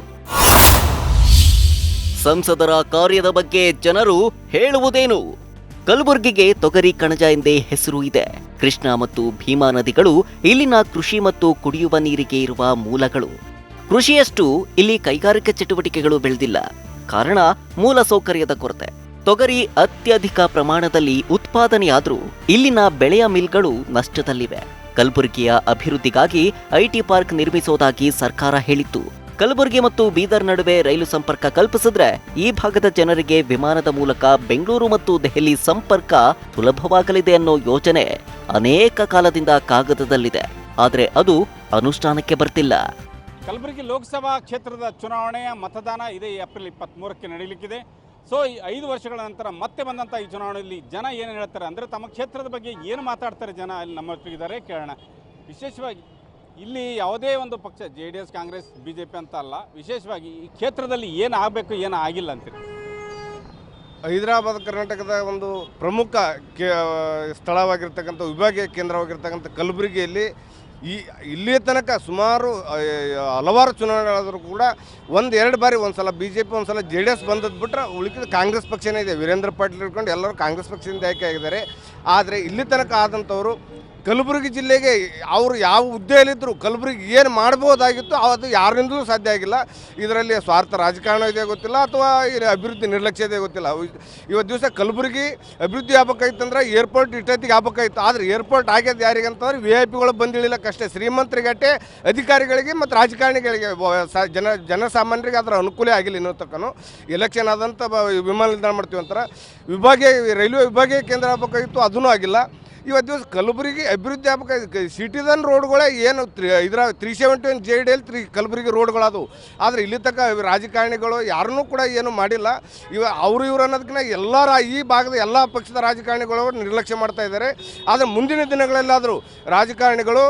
ಸಂಸದರ ಕಾರ್ಯದ ಬಗ್ಗೆ ಜನರು ಹೇಳುವುದೇನು? ಕಲಬುರಗಿಗೆ ತೊಗರಿ ಕಣಜ ಎಂದೇ ಹೆಸರು ಇದೆ. ಕೃಷ್ಣಾ ಮತ್ತು ಭೀಮಾ ನದಿಗಳು ಇಲ್ಲಿನ ಕೃಷಿ ಮತ್ತು ಕುಡಿಯುವ ನೀರಿಗೆ ಇರುವ ಮೂಲಗಳು. ಕೃಷಿಯಷ್ಟು ಇಲ್ಲಿ ಕೈಗಾರಿಕಾ ಚಟುವಟಿಕೆಗಳು ಬೆಳೆದಿಲ್ಲ. ಕಾರಣ ಮೂಲಸೌಕರ್ಯದ ಕೊರತೆ. ತೊಗರಿ ಅತ್ಯಧಿಕ ಪ್ರಮಾಣದಲ್ಲಿ ಉತ್ಪಾದನೆಯಾದರೂ ಇಲ್ಲಿನ ಬೆಳೆಯ ಮಿಲ್ಗಳು ನಷ್ಟದಲ್ಲಿವೆ. ಕಲಬುರಗಿಯ ಅಭಿವೃದ್ಧಿಗಾಗಿ ಐಟಿ ಪಾರ್ಕ್ ನಿರ್ಮಿಸೋದಾಗಿ ಸರ್ಕಾರ ಹೇಳಿತ್ತು. ಕಲಬುರಗಿ ಮತ್ತು ಬೀದರ್ ನಡುವೆ ರೈಲು ಸಂಪರ್ಕ ಕಲ್ಪಿಸಿದ್ರೆ ಈ ಭಾಗದ ಜನರಿಗೆ ವಿಮಾನದ ಮೂಲಕ ಬೆಂಗಳೂರು ಮತ್ತು ದೆಹಲಿ ಸಂಪರ್ಕ ಸುಲಭವಾಗಲಿದೆ ಅನ್ನೋ ಯೋಜನೆ ಅನೇಕ ಕಾಲದಿಂದ ಕಾಗದದಲ್ಲಿದೆ. ಆದರೆ ಅದು ಅನುಷ್ಠಾನಕ್ಕೆ ಬರ್ತಿಲ್ಲ. ಕಲಬುರಗಿ ಲೋಕಸಭಾ ಕ್ಷೇತ್ರದ ಚುನಾವಣೆಯ ಮತದಾನ ಇದೇ ಏಪ್ರಿಲ್ ಇಪ್ಪತ್ತ್ಮೂರಕ್ಕೆ ನಡೆಯಲಿಕ್ಕಿದೆ ಸೊ ಈ ಐದು ವರ್ಷಗಳ ನಂತರ ಮತ್ತೆ ಬಂದಂಥ ಈ ಚುನಾವಣೆಯಲ್ಲಿ ಜನ ಏನು ಹೇಳ್ತಾರೆ ಅಂದರೆ ತಮ್ಮ ಕ್ಷೇತ್ರದ ಬಗ್ಗೆ ಏನು ಮಾತಾಡ್ತಾರೆ ಜನ ಅಲ್ಲಿ ನಮ್ಮ ಇದ್ದಾರೆ ಕೇಳೋಣ. ವಿಶೇಷವಾಗಿ ಇಲ್ಲಿ ಯಾವುದೇ ಒಂದು ಪಕ್ಷ, J D S, Congress, B J P ಅಂತ ಅಲ್ಲ, ವಿಶೇಷವಾಗಿ ಈ ಕ್ಷೇತ್ರದಲ್ಲಿ ಏನು ಆಗಬೇಕು, ಏನು ಆಗಿಲ್ಲ ಅಂತೀರಿ? ಹೈದರಾಬಾದ್, ಕರ್ನಾಟಕದ ಒಂದು ಪ್ರಮುಖ ಕೇ, ಸ್ಥಳವಾಗಿರ್ತಕ್ಕಂಥ, ವಿಭಾಗೀಯ ಕೇಂದ್ರವಾಗಿರ್ತಕ್ಕಂಥ ಕಲಬುರಗಿಯಲ್ಲಿ ಈ ಇಲ್ಲಿಯ ತನಕ ಸುಮಾರು ಹಲವಾರು ಚುನಾವಣೆಗಳಾದರೂ ಕೂಡ ಒಂದು ಎರಡು ಬಾರಿ ಒಂದು ಸಲ ಬಿ ಜೆ ಪಿ ಒಂದು ಸಲ ಜೆ ಡಿ ಎಸ್ ಬಂದದ್ದು ಬಿಟ್ಟರೆ ಉಳಿದ ಕಾಂಗ್ರೆಸ್ ಪಕ್ಷನೇ ಇದೆ. ವೀರೇಂದ್ರ ಪಾಟೀಲ್ ಇಟ್ಕೊಂಡು ಎಲ್ಲರೂ ಕಾಂಗ್ರೆಸ್ ಪಕ್ಷದಿಂದ ಆಯ್ಕೆ ಆಗಿದ್ದಾರೆ? ಆದರೆ ಇಲ್ಲಿ ತನಕ ಆದಂಥವರು ಕಲಬುರಗಿ ಜಿಲ್ಲೆಗೆ ಅವರು ಯಾವ ಹುದ್ದೆಯಲ್ಲಿದ್ದರು ಕಲಬುರಗಿ ಏನು ಮಾಡ್ಬೋದಾಗಿತ್ತು ಅದು ಯಾರಿಂದಲೂ ಸಾಧ್ಯ ಆಗಿಲ್ಲ. ಇದರಲ್ಲಿ ಸ್ವಾರ್ಥ ರಾಜಕಾರಣ ಇದೆ ಗೊತ್ತಿಲ್ಲ ಅಥವಾ ಅಭಿವೃದ್ಧಿ ನಿರ್ಲಕ್ಷ್ಯ ಇದೆ ಗೊತ್ತಿಲ್ಲ. ಇವತ್ತು ದಿವಸ ಕಲಬುರಗಿ ಅಭಿವೃದ್ಧಿ ಆಗ್ಬೇಕಾಯ್ತಂದ್ರೆ ಏರ್ಪೋರ್ಟ್ ಇಷ್ಟೊತ್ತಿಗೆ ಆಗ್ಬೇಕಾಯ್ತು ಆದರೆ ಏರ್ಪೋರ್ಟ್ ಆಗ್ಯದ ಯಾರಿಗೆ ಅಂತಂದ್ರೆ ವಿ ಐ ಪಿಗಳು ಬಂದಿಳಿಲಕ್ಕಷ್ಟೇ ಶ್ರೀಮಂತರಿಗಟ್ಟೆ ಅಧಿಕಾರಿಗಳಿಗೆ ಮತ್ತು ರಾಜಕಾರಣಿಗಳಿಗೆ ಜನ, ಜನಸಾಮಾನ್ಯರಿಗೆ ಅದರ ಅನುಕೂಲ ಆಗಿಲ್ಲ ಇನ್ನೂ ತಕ್ಕನು. ಎಲೆಕ್ಷನ್ ಆದಂಥ ವಿಮಾನ ನಿಲ್ದಾಣ ಮಾಡ್ತೀವಿ ಅಂತಾರೆ. ವಿಭಾಗೀಯ, ರೈಲ್ವೆ ವಿಭಾಗೀಯ ಕೇಂದ್ರ ಆಗ್ಬೇಕಾಗಿತ್ತು ಅದೂ ಆಗಿಲ್ಲ. ಇವತ್ತು ದಿವಸ ಕಲಬುರಗಿ ಅಭಿವೃದ್ಧಿ ಆಗ್ಬೇಕು ಸಿಟಿದನ್ ರೋಡ್ಗಳೇ ಏನು ಇದ್ರ three seventy one J D L three Kalaburagi ರೋಡ್ಗಳದು ಆದರೆ ಇಲ್ಲಿ ತಕ್ಕ ರಾಜಕಾರಣಿಗಳು ಯಾರನ್ನೂ ಕೂಡ ಏನು ಮಾಡಿಲ್ಲ. ಇವ ಅವರು ಇವರು ಅನ್ನೋದಕ್ಕಿಂತ ಎಲ್ಲರ ಈ ಭಾಗದ ಎಲ್ಲ ಪಕ್ಷದ ರಾಜಕಾರಣಿಗಳು ನಿರ್ಲಕ್ಷ್ಯ ಮಾಡ್ತಾ ಇದ್ದಾರೆ ಆದರೆ ಮುಂದಿನ ದಿನಗಳಲ್ಲಾದರೂ ರಾಜಕಾರಣಿಗಳು,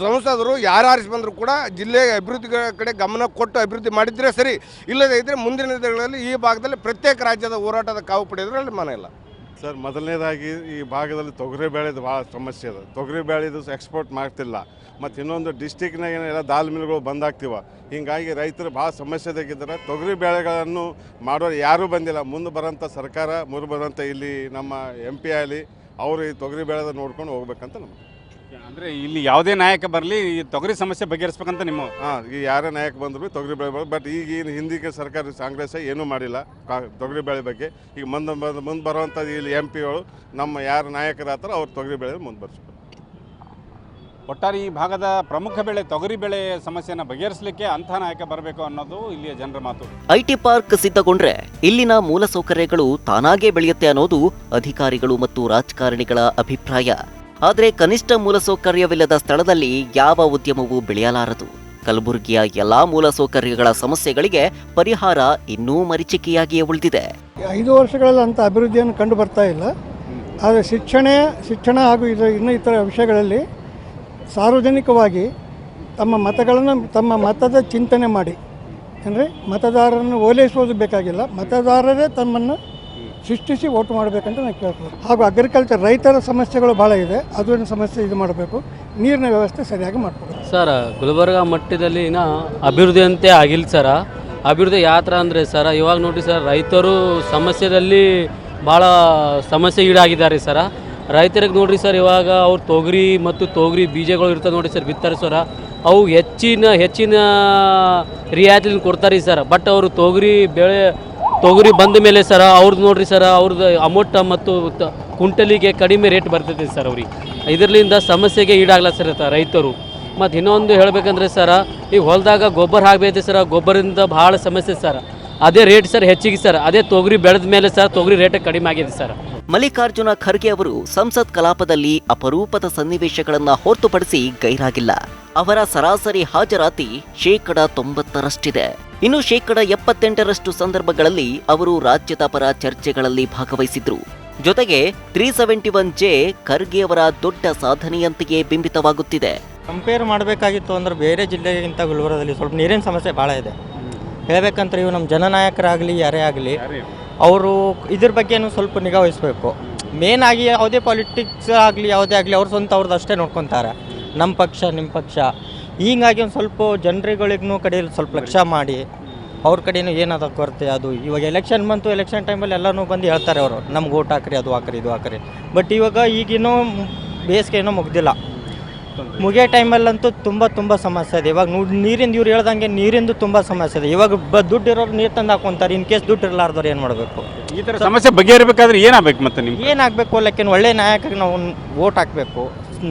ಸಂಸದರು, ಯಾರು ಬಂದರೂ ಕೂಡ ಜಿಲ್ಲೆಯ ಅಭಿವೃದ್ಧಿ ಕಡೆ ಗಮನ ಕೊಟ್ಟು ಅಭಿವೃದ್ಧಿ ಮಾಡಿದರೆ ಸರಿ. ಇಲ್ಲದೇ ಇದ್ದರೆ ಮುಂದಿನ ದಿನಗಳಲ್ಲಿ ಈ ಭಾಗದಲ್ಲಿ ಪ್ರತ್ಯೇಕ ರಾಜ್ಯದ ಹೋರಾಟದ ಕಾವು ಪಡೆಯೋದ್ರಲ್ಲಿ ಮನ ಇಲ್ಲ. ಸರ್, ಮೊದಲನೇದಾಗಿ ಈ ಭಾಗದಲ್ಲಿ ತೊಗರಿ ಬೆಳೆದು ಭಾಳ ಸಮಸ್ಯೆ ಅದ. ತೊಗರಿ ಬೆಳೆದು ಎಕ್ಸ್ಪೋರ್ಟ್ ಮಾಡ್ತಿಲ್ಲ. ಮತ್ತು ಇನ್ನೊಂದು ಡಿಸ್ಟಿಕ್ನಾಗ ಏನೆಲ್ಲ ದಾಲ್ ಮಿಲ್ಗಳು ಬಂದಾಗ್ತಿವ. ಹೀಗಾಗಿ ರೈತರು ಭಾಳ ಸಮಸ್ಯೆದಾಗಿದ್ದಾರೆ ತೊಗರಿ ಬೆಳೆಗಳನ್ನು ಮಾಡೋರು ಯಾರೂ ಬಂದಿಲ್ಲ. ಮುಂದೆ ಬರೋಂಥ ಸರ್ಕಾರ, ಮುಂದೆ ಬರೋಂಥ ಇಲ್ಲಿ ನಮ್ಮ ಎಂ ಪಿ ಆಗಲಿ, ಅವರು ಈ ತೊಗರಿ ಬೆಳೆದ ನೋಡ್ಕೊಂಡು ಹೋಗ್ಬೇಕಂತ ನಮ್ಮ ಅಂದರೆ ಇಲ್ಲಿ ಯಾವುದೇ ನಾಯಕ ಬರಲಿ ಈ ತೊಗರಿ ಸಮಸ್ಯೆ ಬಗೆಹರಿಸ್ಬೇಕಂತ ನಿಮ್ಮ ಹಾಂ ಈ ಯಾರೇ ನಾಯಕ ಬಂದ್ರು ಭೀ ತೊಗರಿ ಬೆಳೆ ಬಟ್ ಈಗ ಏನು ಹಿಂದಿಗೆ ಸರ್ಕಾರ ಕಾಂಗ್ರೆಸ್ ಏನೂ ಮಾಡಿಲ್ಲ ಕಾ ತೊಗರಿ ಬೆಳೆ ಬಗ್ಗೆ. ಈಗ ಮುಂದೆ ಮುಂದೆ ಬರುವಂಥದ್ದು ಇಲ್ಲಿ ಎಂ ಪಿಗಳು ನಮ್ಮ ಯಾರು ನಾಯಕರಾಗ್ತಾರೋ ಅವ್ರು ತೊಗರಿ ಬೆಳೆ ಮುಂದೆ ಬರ್ಸ್ಬೇಕು. ಒಟ್ಟಾರೆ ಈ ಭಾಗದ ಪ್ರಮುಖ ಬೆಳೆ ತೊಗರಿ ಬೆಳೆ ಸಮಸ್ಯೆಯನ್ನು ಬಗೆಹರಿಸಲಿಕ್ಕೆ ಅಂಥ ನಾಯಕ ಬರಬೇಕು ಅನ್ನೋದು ಇಲ್ಲಿಯ ಜನರ ಮಾತು. ಐಟಿ ಪಾರ್ಕ್ ಸಿದ್ಧಗೊಂಡ್ರೆ ಇಲ್ಲಿನ ಮೂಲಸೌಕರ್ಯಗಳು ತಾನಾಗೇ ಬೆಳೆಯುತ್ತೆ ಅನ್ನೋದು ಅಧಿಕಾರಿಗಳು ಮತ್ತು ರಾಜಕಾರಣಿಗಳ ಅಭಿಪ್ರಾಯ. ಆದರೆ ಕನಿಷ್ಠ ಮೂಲಸೌಕರ್ಯವಿಲ್ಲದ ಸ್ಥಳದಲ್ಲಿ ಯಾವ ಉದ್ಯಮವೂ ಬೆಳೆಯಲಾರದು. ಕಲಬುರಗಿಯ ಎಲ್ಲಾ ಮೂಲಸೌಕರ್ಯಗಳ ಸಮಸ್ಯೆಗಳಿಗೆ ಪರಿಹಾರ ಇನ್ನೂ ಮರಿಚಿಕೆಯಾಗಿಯೇ ಉಳಿದಿದೆ. ಐದು ವರ್ಷಗಳಲ್ಲಿ ಅಂತ ಅಭಿವೃದ್ಧಿಯನ್ನು ಕಂಡು ಬರ್ತಾ ಇಲ್ಲ. ಆದರೆ ಶಿಕ್ಷಣ ಶಿಕ್ಷಣ ಹಾಗೂ ಇದು ಇನ್ನೂ ಇತರ ವಿಷಯಗಳಲ್ಲಿ ಸಾರ್ವಜನಿಕವಾಗಿ ತಮ್ಮ ಮತಗಳನ್ನು, ತಮ್ಮ ಮತದ ಚಿಂತನೆ ಮಾಡಿ. ಅಂದರೆ ಮತದಾರರನ್ನು ಓಲೈಸುವುದು ಬೇಕಾಗಿಲ್ಲ. ಮತದಾರರೇ ತಮ್ಮನ್ನು ಸೃಷ್ಟಿಸಿ ಓಟ್ ಮಾಡಬೇಕಂತ ನಾನು ಕೇಳ್ತೀನಿ. ಹಾಗೂ ಅಗ್ರಿಕಲ್ಚರ್ ರೈತರ ಸಮಸ್ಯೆಗಳು ಭಾಳ ಇದೆ. ಅದನ್ನ ಸಮಸ್ಯೆ ಇದು ಮಾಡಬೇಕು. ನೀರಿನ ವ್ಯವಸ್ಥೆ ಸರಿಯಾಗಿ ಮಾಡಬೇಕು ಸರ್ ಗುಲ್ಬರ್ಗ ಮಟ್ಟದಲ್ಲಿ ಅಭಿವೃದ್ಧಿ ಅಂತ ಆಗಿಲ್ಲ ಸರ. ಅಭಿವೃದ್ಧಿ ಯಾವ ಥರ ಅಂದರೆ ಸರ ಇವಾಗ ನೋಡಿ ಸರ್ ರೈತರು ಸಮಸ್ಯೆದಲ್ಲಿ ಭಾಳ ಸಮಸ್ಯೆ ಈಡಾಗಿದ್ದಾರೆ ಸರ. ರೈತರಿಗೆ ನೋಡ್ರಿ ಸರ್ ಇವಾಗ ಅವ್ರು ತೊಗರಿ ಮತ್ತು ತೊಗರಿ ಬೀಜಗಳು ಇರ್ತವೆ ನೋಡಿ ಸರ್ ಬಿತ್ತಾರೆ ಸರ. ಅವು ಹೆಚ್ಚಿನ ಹೆಚ್ಚಿನ ರಿಯಾಯಿತಿ ಕೊಡ್ತಾರೆ ಸರ್. ಬಟ್ ಅವರು ತೊಗರಿ ಬೆಳೆ ತೊಗರಿ ಬಂದ ಮೇಲೆ ಸರ ಅವ್ರದ್ದು ನೋಡ್ರಿ ಸರ್ ಅವ್ರದ್ದು ಅಮೌಂಟ್ ಮತ್ತು ಕುಂಟಲಿಗೆ ಕಡಿಮೆ ರೇಟ್ ಬರ್ತೈತೆ ಸರ್ ಅವ್ರಿಗೆ. ಇದರಿಂದ ಸಮಸ್ಯೆಗೆ ಈಡಾಗಲ್ಲ ಸರ್ ರೈತರು. ಮತ್ತು ಇನ್ನೊಂದು ಹೇಳಬೇಕಂದ್ರೆ ಸರ ಈಗ ಹೊಲದಾಗ ಗೊಬ್ಬರ ಹಾಕಬೇಕು ಸರ್, ಗೊಬ್ಬರದಿಂದ ಭಾಳ ಸಮಸ್ಯೆ ಸರ್. ಅದೇ ರೇಟ್ ಸರ್ ಹೆಚ್ಚಿಗೆ ಸರ್, ಅದೇ ತೊಗರಿ ಬೆಳೆದ ಮೇಲೆ ಸರ್, ತೊಗರಿ ರೇಟ್ ಕಡಿಮೆ ಆಗಿದೆ ಸರ್. ಮಲ್ಲಿಕಾರ್ಜುನ ಖರ್ಗೆ ಅವರು ಸಂಸತ್ ಕಲಾಪದಲ್ಲಿ ಅಪರೂಪದ ಸನ್ನಿವೇಶಗಳನ್ನು ಹೊರತುಪಡಿಸಿ ಗೈರಾಗಿಲ್ಲ. ಅವರ ಸರಾಸರಿ ಹಾಜರಾತಿ ಶೇಕಡ ತೊಂಬತ್ತರಷ್ಟಿದೆ. ಇನ್ನು ಶೇಕಡ ಎಪ್ಪತ್ತೆಂಟರಷ್ಟು ಸಂದರ್ಭಗಳಲ್ಲಿ ಅವರು ರಾಜ್ಯದ ಪರ ಚರ್ಚೆಗಳಲ್ಲಿ ಭಾಗವಹಿಸಿದ್ರು. ಜೊತೆಗೆ three seventy one J Kharge ಅವರ ದೊಡ್ಡ ಸಾಧನೆಯಂತೆಯೇ ಬಿಂಬಿತವಾಗುತ್ತಿದೆ. ಕಂಪೇರ್ ಮಾಡಬೇಕಾಗಿತ್ತು ಅಂದ್ರೆ ಬೇರೆ ಜಿಲ್ಲೆಗಿಂತ ಗುಲ್ಬರ್ಗದಲ್ಲಿ ಸ್ವಲ್ಪ ನೀರಿನ ಸಮಸ್ಯೆ ಭಾಳ ಇದೆ. ಹೇಳಬೇಕಂದ್ರೆ ಇವು ನಮ್ಮ ಜನನಾಯಕರಾಗಲಿ, ಯಾರೇ ಆಗಲಿ ಅವರು ಇದ್ರ ಬಗ್ಗೆನೂ ಸ್ವಲ್ಪ ನಿಗಾ ವಹಿಸ್ಬೇಕು. ಮೇನ್ ಆಗಿ ಯಾವುದೇ ಪಾಲಿಟಿಕ್ಸ್ ಆಗಲಿ, ಯಾವುದೇ ಆಗಲಿ ಅವ್ರ ಸ್ವಂತ ಅವ್ರದ್ದು ಅಷ್ಟೇ ನೋಡ್ಕೊತಾರೆ. ನಮ್ಮ ಪಕ್ಷ ನಿಮ್ಮ ಪಕ್ಷ. ಹೀಗಾಗಿ ಒಂದು ಸ್ವಲ್ಪ ಜನರುಗಳಿಗೂ ಕಡೆಯಲ್ಲಿ ಸ್ವಲ್ಪ ಲಕ್ಷ್ಯ ಮಾಡಿ, ಅವ್ರ ಕಡೆಯೂ ಏನಾದ ಕೊರತೆ ಅದು. ಇವಾಗ ಎಲೆಕ್ಷನ್ ಬಂತು ಎಲೆಕ್ಷನ್ ಟೈಮಲ್ಲಿ ಎಲ್ಲನೂ ಬಂದು ಹೇಳ್ತಾರೆ ಅವರು. ನಮ್ಗೆ ಓಟ್ ಹಾಕ್ರಿ, ಅದು ಹಾಕ್ರಿ, ಇದು ಹಾಕ್ರಿ. ಬಟ್ ಇವಾಗ ಈಗಿನ್ನೂ ಬೇಸಿಗೆ ಏನೋ ಮುಗ್ದಿಲ್ಲ. ಮುಗಿಯೋ ಟೈಮಲ್ಲಂತೂ ತುಂಬ ತುಂಬ ಸಮಸ್ಯೆ ಇದೆ. ಇವಾಗ ನೋಡಿ ನೀರಿಂದ ಇವ್ರು ಹೇಳ್ದಂಗೆ ನೀರಿಂದು ತುಂಬ ಸಮಸ್ಯೆ ಇದೆ. ಇವಾಗ ಬ ದುಡ್ಡು ಇರೋರು ನೀರು ತಂದು ಹಾಕೊಂತಾರೆ. ಇನ್ ಕೇಸ್ ದುಡ್ಡು ಇರಲಾರ್ದವ್ರು ಏನು ಮಾಡಬೇಕು? ಈ ಥರ ಸಮಸ್ಯೆ ಬಗೆಹರಿಬೇಕಾದ್ರೆ ಏನಾಗಬೇಕು ಮತ್ತೆ ನಿಮ್ಗೆ? ಏನಾಗಬೇಕು ಅಲ್ಲಕ್ಕೇನು ಒಳ್ಳೆ ನಾಯಕರಿಗೆ ನಾವು ವೋಟ್ ಹಾಕಬೇಕು.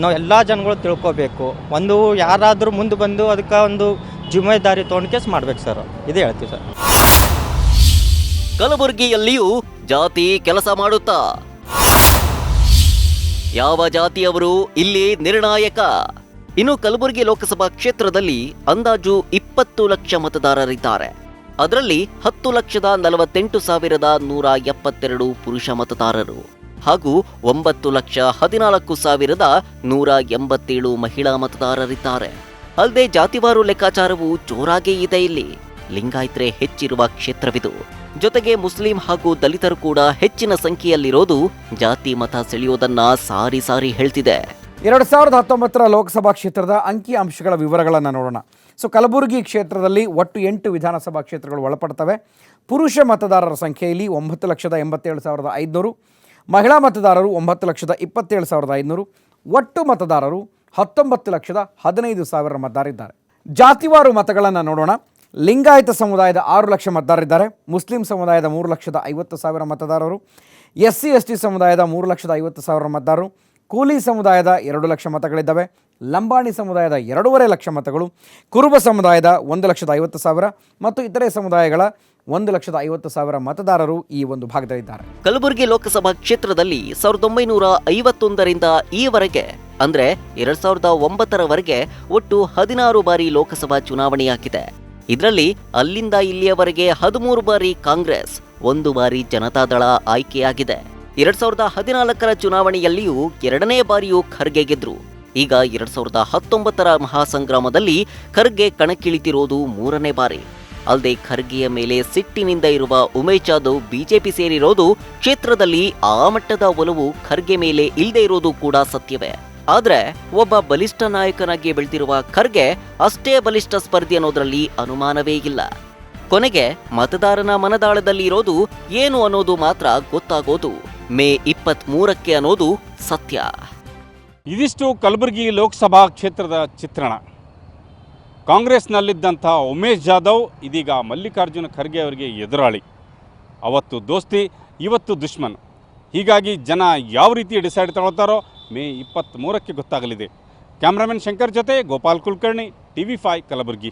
ನಾವು ಎಲ್ಲ ಜನಗಳು ತಿಳ್ಕೊಬೇಕು. ಒಂದು ಯಾರಾದರೂ ಮುಂದೆ ಬಂದು ಅದಕ್ಕೆ ಒಂದು ಜಿಮ್ಮೆದಾರಿ ತೊಗೊಂಡು ಕೇಸ್ ಮಾಡ್ಬೇಕು ಸರ್. ಇದೇ ಹೇಳ್ತೀವಿ ಸರ್. ಕಲಬುರಗಿಯಲ್ಲಿಯೂ ಜಾತಿ ಕೆಲಸ ಮಾಡುತ್ತಾ? ಯಾವ ಜಾತಿಯವರು ಇಲ್ಲಿ ನಿರ್ಣಾಯಕ? ಇನ್ನು ಕಲಬುರಗಿ ಲೋಕಸಭಾ ಕ್ಷೇತ್ರದಲ್ಲಿ ಅಂದಾಜು ಇಪ್ಪತ್ತು ಲಕ್ಷ ಮತದಾರರಿದ್ದಾರೆ. ಅದರಲ್ಲಿ ಹತ್ತು ಲಕ್ಷದ ನಲವತ್ತೆಂಟು ಸಾವಿರದ ನೂರ ಎಪ್ಪತ್ತೆರಡು ಪುರುಷ ಮತದಾರರು ಹಾಗೂ ಒಂಬತ್ತು ಲಕ್ಷ ಹದಿನಾಲ್ಕು ಸಾವಿರದ ನೂರ ಎಂಬತ್ತೇಳು ಮಹಿಳಾ ಮತದಾರರಿದ್ದಾರೆ. ಅಲ್ಲದೆ ಜಾತಿವಾರು ಲೆಕ್ಕಾಚಾರವು ಜೋರಾಗೇ ಇದೆ ಇಲ್ಲಿ. ಲಿಂಗಾಯತರೆ ಹೆಚ್ಚಿರುವ ಕ್ಷೇತ್ರವಿದು. ಜೊತೆಗೆ ಮುಸ್ಲಿಂ ಹಾಗೂ ದಲಿತರು ಕೂಡ ಹೆಚ್ಚಿನ ಸಂಖ್ಯೆಯಲ್ಲಿರೋದು ಜಾತಿ ಮತ ಸೆಳೆಯೋದನ್ನ ಸಾರಿ ಸಾರಿ ಹೇಳ್ತಿದೆ. ಎರಡು ಸಾವಿರದ ಹತ್ತೊಂಬತ್ತರ ಲೋಕಸಭಾ ಕ್ಷೇತ್ರದ ಅಂಕಿ ಅಂಶಗಳ ವಿವರಗಳನ್ನು ನೋಡೋಣ. ಸೊ, ಕಲಬುರಗಿ ಕ್ಷೇತ್ರದಲ್ಲಿ ಒಟ್ಟು ಎಂಟು ವಿಧಾನಸಭಾ ಕ್ಷೇತ್ರಗಳು ಒಳಪಡ್ತವೆ. ಪುರುಷ ಮತದಾರರ ಸಂಖ್ಯೆಯಲ್ಲಿ ಒಂಬತ್ತು ಲಕ್ಷದ ಎಂಬತ್ತೇಳು ಸಾವಿರದ ಐದುನೂರು, ಮಹಿಳಾ ಮತದಾರರು ಒಂಬತ್ತು ಲಕ್ಷದ ಇಪ್ಪತ್ತೇಳು ಸಾವಿರದ ಐದುನೂರು, ಒಟ್ಟು ಮತದಾರರು ಹತ್ತೊಂಬತ್ತು ಲಕ್ಷದ ಹದಿನೈದು ಸಾವಿರ ಮತದಾರಿದ್ದಾರೆ ಜಾತಿವಾರು ಮತಗಳನ್ನು ನೋಡೋಣ. ಲಿಂಗಾಯತ ಸಮುದಾಯದ ಆರು ಲಕ್ಷ ಮತದಾರರಿದ್ದಾರೆ. ಮುಸ್ಲಿಂ ಸಮುದಾಯದ ಮೂರು ಲಕ್ಷದ ಐವತ್ತು ಸಾವಿರ ಮತದಾರರು. ಎಸ್ ಸಿ ಎಸ್ ಟಿ ಸಮುದಾಯದ ಮೂರು ಲಕ್ಷದ ಐವತ್ತು ಸಾವಿರ ಮತದಾರರು. ಕೂಲಿ ಸಮುದಾಯದ ಎರಡು ಲಕ್ಷ ಮತಗಳಿದ್ದಾವೆ. ಲಂಬಾಣಿ ಸಮುದಾಯದ ಎರಡೂವರೆ ಲಕ್ಷ ಮತಗಳು. ಕುರುಬ ಸಮುದಾಯದ ಒಂದು ಲಕ್ಷದ ಐವತ್ತು ಸಾವಿರ ಮತ್ತು ಇತರೆ ಸಮುದಾಯಗಳ ಒಂದು ಲಕ್ಷದ ಐವತ್ತು ಸಾವಿರ ಮತದಾರರು ಈ ಒಂದು ಭಾಗದಲ್ಲಿದ್ದಾರೆ. ಕಲಬುರಗಿ ಲೋಕಸಭಾ ಕ್ಷೇತ್ರದಲ್ಲಿ ಸಾವಿರದ ಒಂಬೈನೂರ ಐವತ್ತೊಂದರಿಂದ ಈವರೆಗೆ, ಅಂದ್ರೆ ಎರಡ್ ಸಾವಿರದ ಒಂಬತ್ತರವರೆಗೆ ಒಟ್ಟು ಹದಿನಾರು ಬಾರಿ ಲೋಕಸಭಾ ಚುನಾವಣೆಯಾಗಿದೆ. ಇದರಲ್ಲಿ ಅಲ್ಲಿಂದ ಇಲ್ಲಿಯವರೆಗೆ ಹದಿಮೂರು ಬಾರಿ ಕಾಂಗ್ರೆಸ್, ಒಂದು ಬಾರಿ ಜನತಾದಳ ಆಯ್ಕೆಯಾಗಿದೆ. ಎರಡ್ ಸಾವಿರದ ಹದಿನಾಲ್ಕರ ಚುನಾವಣೆಯಲ್ಲಿಯೂ ಎರಡನೇ ಬಾರಿಯೂ ಖರ್ಗೆ ಗೆದ್ರು. ಈಗ ಎರಡ್ ಸಾವಿರದ ಹತ್ತೊಂಬತ್ತರ ಮಹಾಸಂಗ್ರಾಮದಲ್ಲಿ ಖರ್ಗೆ ಕಣಕ್ಕಿಳಿತಿರೋದು ಮೂರನೇ ಬಾರಿ. ಅಲ್ಲದೆ ಖರ್ಗೆಯ ಮೇಲೆ ಸಿಟ್ಟಿನಿಂದ ಇರುವ ಉಮೇಶ್ ಜಾಧವ್ ಬಿಜೆಪಿ ಸೇರಿರೋದು ಕ್ಷೇತ್ರದಲ್ಲಿ ಆ ಮಟ್ಟದ ಒಲವು ಖರ್ಗೆ ಮೇಲೆ ಇಲ್ಲದೇ ಇರೋದು ಕೂಡ ಸತ್ಯವೇ. ಆದ್ರೆ ಒಬ್ಬ ಬಲಿಷ್ಠ ನಾಯಕನಾಗಿ ಬೆಳೆದಿರುವ ಖರ್ಗೆ ಅಷ್ಟೇ ಬಲಿಷ್ಠ ಸ್ಪರ್ಧಿ ಅನ್ನೋದ್ರಲ್ಲಿ ಅನುಮಾನವೇ ಇಲ್ಲ. ಕೊನೆಗೆ ಮತದಾರನ ಮನದಾಳದಲ್ಲಿ ಇರೋದು ಏನು ಅನ್ನೋದು ಮಾತ್ರ ಗೊತ್ತಾಗೋದು. ಮೇ ಇಪ್ಪತ್ತ್ ಮೂರಕ್ಕೆ ಅನ್ನೋದು ಸತ್ಯ. ಇದಿಷ್ಟು ಕಲಬುರಗಿ ಲೋಕಸಭಾ ಕ್ಷೇತ್ರದ ಚಿತ್ರಣ. ಕಾಂಗ್ರೆಸ್ನಲ್ಲಿದ್ದಂಥ ಉಮೇಶ್ ಜಾಧವ್, ಇದೀಗ ಮಲ್ಲಿಕಾರ್ಜುನ ಖರ್ಗೆ ಅವರಿಗೆ ಎದುರಾಳಿ. ಅವತ್ತು ದೋಸ್ತಿ, ಇವತ್ತು ದುಶ್ಮನ್. ಹೀಗಾಗಿ ಜನ ಯಾವ ರೀತಿ ಡಿಸೈಡ್ ತಗೊಳ್ತಾರೋ ಮೇ ಇಪ್ಪತ್ತ್ಮೂರಕ್ಕೆ ಗೊತ್ತಾಗಲಿದೆ. ಕ್ಯಾಮ್ರಾಮನ್ ಶಂಕರ್ ಜೊತೆ ಗೋಪಾಲ್ ಕುಲಕರ್ಣಿ ಟಿವಿ ಫೈ ಕಲಬುರಗಿ.